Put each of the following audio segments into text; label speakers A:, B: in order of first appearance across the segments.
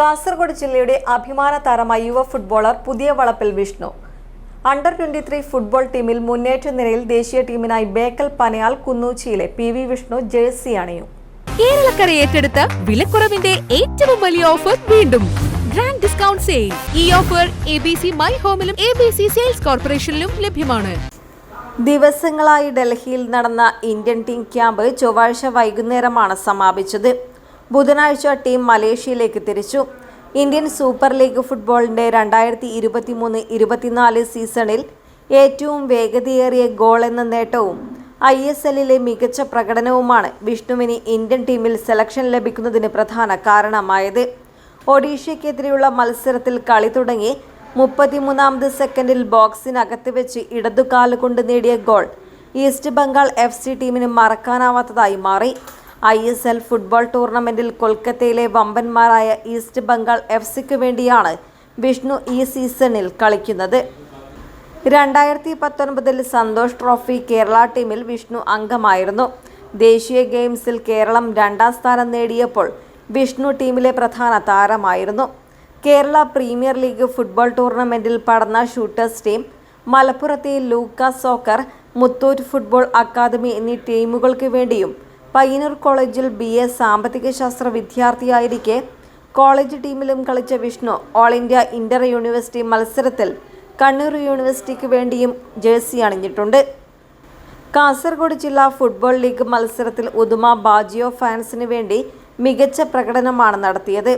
A: കാസർഗോഡ് ജില്ലയുടെ അഭിമാന താരമായ യുവ footballer Puthiya Valappil Vishnu. Under twenty three football ടീമിൽ മുന്നേറ്റ നിരയിൽ ദേശീയ ടീമിനായി ബേക്കൽ പനയാൽ കുന്നൂച്ചിയിലെ പി വി വിഷ്ണു ജേഴ്സി അണിയും.
B: കേരളക്കര ഏറ്റെടുത്ത വിലക്കുറവിന്റെ ഏറ്റവും വലിയ ഓഫർ വീണ്ടും. ഗ്രാൻഡ് ഡിസ്കൗണ്ട് സെയിൽ ഈ offer A B C my ഹോമിലും A B C sales കോർപ്പറേഷനിലും ലഭ്യമാണ്.
A: ദിവസങ്ങളായി ഡൽഹിയിൽ നടന്ന ഇന്ത്യൻ ടീം ക്യാമ്പ് ചൊവ്വാഴ്ച വൈകുന്നേരമാണ് സമാപിച്ചത്. ബുധനാഴ്ച ടീം മലേഷ്യയിലേക്ക് തിരിച്ചു. ഇന്ത്യൻ സൂപ്പർ ലീഗ് ഫുട്ബോളിന്റെ രണ്ടായിരത്തി ഇരുപത്തി മൂന്ന് ഇരുപത്തിനാല് സീസണിൽ ഏറ്റവും വേഗതയേറിയ ഗോൾ എന്ന നേട്ടവും ഐ എസ് എല്ലിലെ മികച്ച പ്രകടനവുമാണ് വിഷ്ണുവിന് ഇന്ത്യൻ ടീമിൽ സെലക്ഷൻ ലഭിക്കുന്നതിന് പ്രധാന കാരണമായത്. ഒഡീഷയ്ക്കെതിരെയുള്ള മത്സരത്തിൽ കളി തുടങ്ങി മുപ്പത്തിമൂന്നാമത് സെക്കൻഡിൽ ബോക്സിനകത്ത് വെച്ച് ഇടതുകാലുകൊണ്ട് നേടിയ goal East Bengal F C ടീമിന് മറക്കാനാവാത്തതായി മാറി. ഐ എസ് എൽ ഫുട്ബോൾ ടൂർണമെന്റിൽ കൊൽക്കത്തയിലെ വമ്പന്മാരായ ഈസ്റ്റ് ബംഗാൾ എഫ് സിക്ക് വേണ്ടിയാണ് വിഷ്ണു ഈ സീസണിൽ കളിക്കുന്നത്. രണ്ടായിരത്തി പത്തൊൻപതിൽ സന്തോഷ് ട്രോഫി കേരള ടീമിൽ വിഷ്ണു അംഗമായിരുന്നു. ദേശീയ ഗെയിംസിൽ കേരളം രണ്ടാം സ്ഥാനം നേടിയപ്പോൾ വിഷ്ണു ടീമിലെ പ്രധാന താരമായിരുന്നു. കേരള പ്രീമിയർ ലീഗ് ഫുട്ബോൾ ടൂർണമെന്റിൽ പടന്ന ഷൂട്ടേഴ്സ് ടീം മലപ്പുറത്തെ Luca soccer Muthoot football academy എന്നീ ടീമുകൾക്ക് വേണ്ടിയും പയ്യന്നൂർ കോളേജിൽ ബി എ സാമ്പത്തിക ശാസ്ത്ര വിദ്യാർത്ഥിയായിരിക്കെ കോളേജ് ടീമിലും കളിച്ച Vishnu all India inter university മത്സരത്തിൽ കണ്ണൂർ യൂണിവേഴ്സിറ്റിക്ക് വേണ്ടിയും ജേഴ്സി അണിഞ്ഞിട്ടുണ്ട്. കാസർഗോഡ് ജില്ലാ ഫുട്ബോൾ ലീഗ് മത്സരത്തിൽ ഉദുമ ബാജിയോ ഫാൻസിന് വേണ്ടി മികച്ച പ്രകടനമാണ് നടത്തിയത്.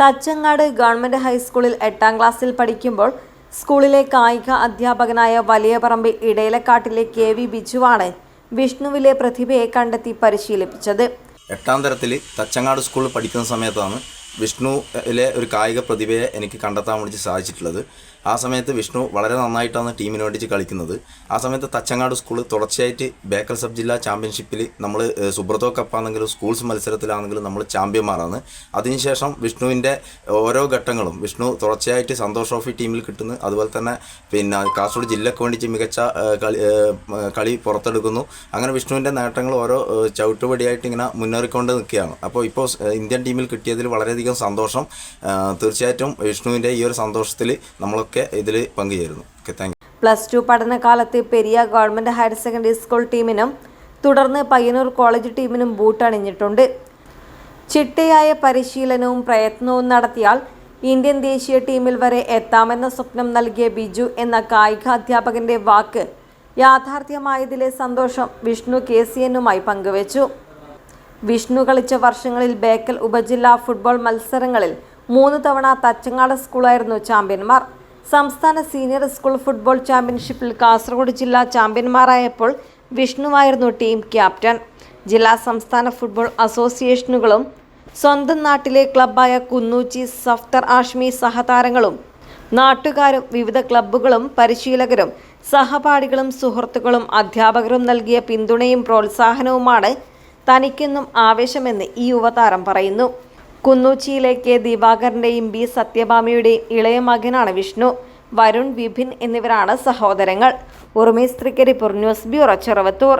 A: തച്ചങ്ങാട് ഗവൺമെന്റ് ഹൈസ്കൂളിൽ എട്ടാം ക്ലാസ്സിൽ പഠിക്കുമ്പോൾ സ്കൂളിലെ കായിക അധ്യാപകനായ വലിയപറമ്പ് ഇടയിലക്കാട്ടിലെ കെ വി ബിജുവാണ് വിഷ്ണുവിലെ പ്രതിഭയെ കണ്ടെത്തി പരിശീലിപ്പിച്ചത്.
C: എട്ടാം തരത്തിൽ തച്ചങ്ങാട് സ്കൂളിൽ പഠിക്കുന്ന സമയത്താണ് വിഷ്ണുവിലെ ഒരു കായിക പ്രതിഭയെ എനിക്ക് കണ്ടെത്താൻ വേണ്ടി സാധിച്ചിട്ടുള്ളത്. ആ സമയത്ത് വിഷ്ണു വളരെ നന്നായിട്ടാണ് ടീമിന് വേണ്ടി കളിക്കുന്നത്. ആ സമയത്ത് തച്ചങ്ങാട് സ്കൂൾ തുടർച്ചയായിട്ട് ബേക്കൽ സബ് ജില്ലാ ചാമ്പ്യൻഷിപ്പിൽ നമ്മൾ സുബ്രതോ കപ്പാണെങ്കിലും സ്കൂൾസ് മത്സരത്തിലാണെങ്കിലും നമ്മൾ ചാമ്പ്യന്മാരാണ്. അതിനുശേഷം വിഷ്ണുവിന്റെ ഓരോ ഘട്ടങ്ങളും വിഷ്ണു തുടർച്ചയായിട്ട് സന്തോഷ് ട്രോഫി ടീമിൽ കിട്ടുന്നു. അതുപോലെ തന്നെ പിന്നെ കാസർഗോഡ് ജില്ലക്ക് വേണ്ടിയിട്ട് മികച്ച കളി കളി പുറത്തെടുക്കുന്നു. അങ്ങനെ വിഷ്ണുവിന്റെ നേട്ടങ്ങൾ ഓരോ ചവിട്ടുപടിയായിട്ട് ഇങ്ങനെ മുന്നേറിക്കൊണ്ട് നിൽക്കുകയാണ്. അപ്പോൾ ഇപ്പോൾ ഇന്ത്യൻ ടീമിൽ കിട്ടിയതിൽ വളരെയധികം സന്തോഷം. ഏഹ്, തീർച്ചയായിട്ടും വിഷ്ണുവിന്റെ ഈ ഒരു സന്തോഷത്തിൽ നമ്മളൊക്കെ ഇതിൽ പങ്കുചേരുന്നു. ഓക്കെ താങ്ക്
A: പ്ലസ് ടു പഠനകാലത്ത് Periya government higher secondary school ടീമിനും തുടർന്ന് പയ്യന്നൂർ കോളേജ് ടീമിനും ബൂട്ട് അണിഞ്ഞിട്ടുണ്ട് ചിട്ടയായ പരിശീലനവും പ്രയത്നവും നടത്തിയാൽ ഇന്ത്യൻ ദേശീയ ടീമിൽ വരെ എത്താമെന്ന സ്വപ്നം നൽകിയ ബിജു എന്ന കായികാധ്യാപകന്റെ വാക്ക് യാഥാർത്ഥ്യമായതിലെ സന്തോഷം വിഷ്ണു കെ സി എന്നുമായി പങ്കുവച്ചു. വിഷ്ണു കളിച്ച വർഷങ്ങളിൽ ബേക്കൽ ഉപജില്ലാ ഫുട്ബോൾ മത്സരങ്ങളിൽ മൂന്ന് തവണ തച്ചങ്ങാട് സ്കൂളായിരുന്നു ചാമ്പ്യന്മാർ. സംസ്ഥാന സീനിയർ സ്കൂൾ ഫുട്ബോൾ ചാമ്പ്യൻഷിപ്പിൽ കാസർഗോഡ് ജില്ലാ ചാമ്പ്യന്മാരായപ്പോൾ വിഷ്ണുവായിരുന്നു ടീം ക്യാപ്റ്റൻ. ജില്ലാ സംസ്ഥാന ഫുട്ബോൾ അസോസിയേഷനുകളും സ്വന്തം നാട്ടിലെ ക്ലബ്ബായ കുന്നൂച്ചി സഫ്തർ ആഷ്മി സഹതാരങ്ങളും നാട്ടുകാരും വിവിധ ക്ലബ്ബുകളും പരിശീലകരും സഹപാഠികളും സുഹൃത്തുക്കളും അധ്യാപകരും നൽകിയ പിന്തുണയും പ്രോത്സാഹനവുമാണ് തനിക്കെന്നും ആവേശമെന്ന് ഈ യുവതാരം പറയുന്നു. കുന്നൂച്ചിയിലെ കെ ദിവാകരന്റെയും ബി സത്യഭാമയുടെയും ഇളയ മകനാണ് വിഷ്ണു. വരുൺ വിപിൻ എന്നിവരാണ് സഹോദരങ്ങൾ. Trikaripur news bureau Cheruvathur.